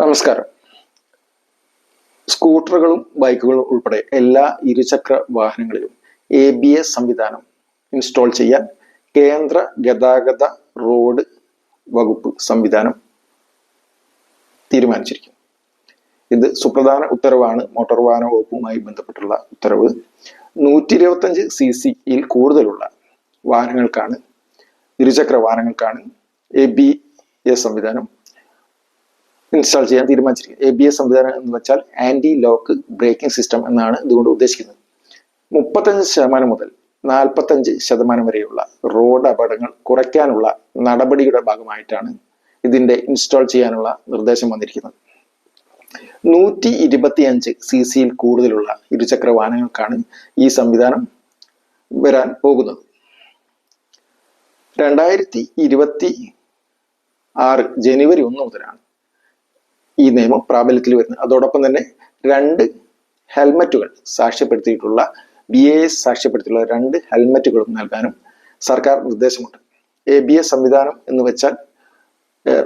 നമസ്കാരം. സ്കൂട്ടറുകളും ബൈക്കുകളും ഉൾപ്പെടെ എല്ലാ ഇരുചക്ര വാഹനങ്ങളിലും എ ബി എസ് സംവിധാനം ഇൻസ്റ്റാൾ ചെയ്യാൻ കേന്ദ്ര ഗതാഗത റോഡ് വകുപ്പ് സംവിധാനം തീരുമാനിച്ചിരിക്കുന്നു. ഇത് സുപ്രധാന ഉത്തരവാണ്. മോട്ടോർ വാഹന വകുപ്പുമായി ബന്ധപ്പെട്ടുള്ള ഉത്തരവ്. നൂറ്റി ഇരുപത്തഞ്ച് സി സിയിൽ കൂടുതലുള്ള വാഹനങ്ങൾക്കാണ് ഇരുചക്ര വാഹനങ്ങൾക്കാണ് എ ബി എസ് സംവിധാനം ഇൻസ്റ്റാൾ ചെയ്യാൻ തീരുമാനിച്ചിരിക്കുന്നത് എ ബി എസ് സംവിധാനം എന്ന് വെച്ചാൽ ആന്റി ലോക്ക് ബ്രേക്കിംഗ് സിസ്റ്റം എന്നാണ് ഇതുകൊണ്ട് ഉദ്ദേശിക്കുന്നത്. മുപ്പത്തഞ്ച് ശതമാനം മുതൽ നാൽപ്പത്തഞ്ച് ശതമാനം വരെയുള്ള റോഡ് അപകടങ്ങൾ കുറയ്ക്കാനുള്ള നടപടിയുടെ ഭാഗമായിട്ടാണ് ഇതിന്റെ ഇൻസ്റ്റാൾ ചെയ്യാനുള്ള നിർദ്ദേശം വന്നിരിക്കുന്നത്. നൂറ്റി ഇരുപത്തിയഞ്ച് സി സിയിൽ കൂടുതലുള്ള ഇരുചക്ര വാഹനങ്ങൾക്കാണ് ഈ സംവിധാനം വരാൻ പോകുന്നത്. രണ്ടായിരത്തി ഇരുപത്തി ആറ് ജനുവരി ഒന്ന് മുതലാണ് ഈ നിയമം പ്രാബല്യത്തിൽ വരുന്നത് അതോടൊപ്പം തന്നെ രണ്ട് ഹെൽമറ്റുകൾ സാക്ഷ്യപ്പെടുത്തിയിട്ടുള്ള ബി എ എസ് സാക്ഷ്യപ്പെടുത്തിയിട്ടുള്ള രണ്ട് ഹെൽമറ്റുകളും നൽകാനും സർക്കാർ നിർദ്ദേശമുണ്ട്. എ ബി എസ് സംവിധാനം എന്ന് വെച്ചാൽ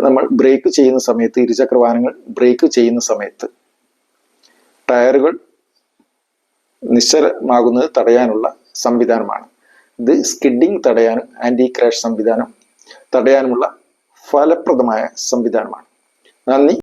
നമ്മൾ ബ്രേക്ക് ചെയ്യുന്ന സമയത്ത് ഇരുചക്ര വാഹനങ്ങൾ ബ്രേക്ക് ചെയ്യുന്ന സമയത്ത് ടയറുകൾ നിശ്ചലമാകുന്നത് തടയാനുള്ള സംവിധാനമാണ്. ഇത് സ്കിഡിംഗ് തടയാനും ആന്റി ക്രാഷ് സംവിധാനം തടയാനുമുള്ള ഫലപ്രദമായ സംവിധാനമാണ്. നന്ദി.